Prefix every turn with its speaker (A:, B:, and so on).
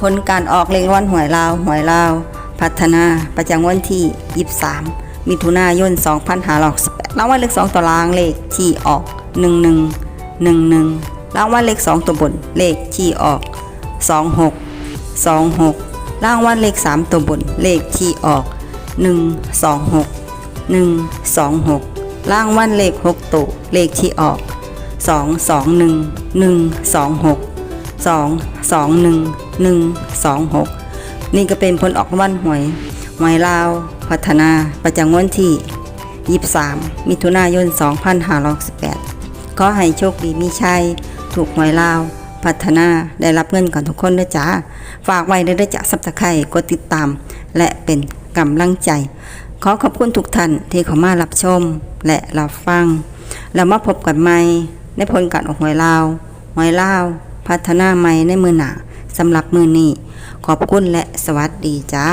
A: ผลการออกเลขรางวัลหวยลาวหวยลาว พัฒนาประจำวันที่ 23 มิถุนายน2568รางวัลเลข2ตัวรางเลขที่ออก 11 11รางวัลเลข2ตัวบนเลขที่ออก 26 26รางวัลเลข3ตัวบนเลขที่ออก 126 126รางวัลเลข6ตัวเลขที่ออก 221 126 2 2 1 1 2 6 นี่ก็เป็นผลออกวัลหวยหวยลาว พัฒนาประจำวันที่ 23 มิถุนายน 2568 ขอให้โชคดีมีชัย ถูกหวยลาว พัฒนาได้รับเงินก่อนทุกคนด้วยจ้า ฝากไว้ด้วยเด้อจ้าสับตะไคร่กดติดตาม และเป็นกำลังใจ ขอขอบคุณทุกท่านที่เข้ามารับชมและรับฟัง แล้วมาพบกันใหม่ในผลการออกหวยลาวหวยลาว พัฒนาใหม่ในมือหนาสำหรับมือนี้ ขอบคุณและสวัสดีจ้า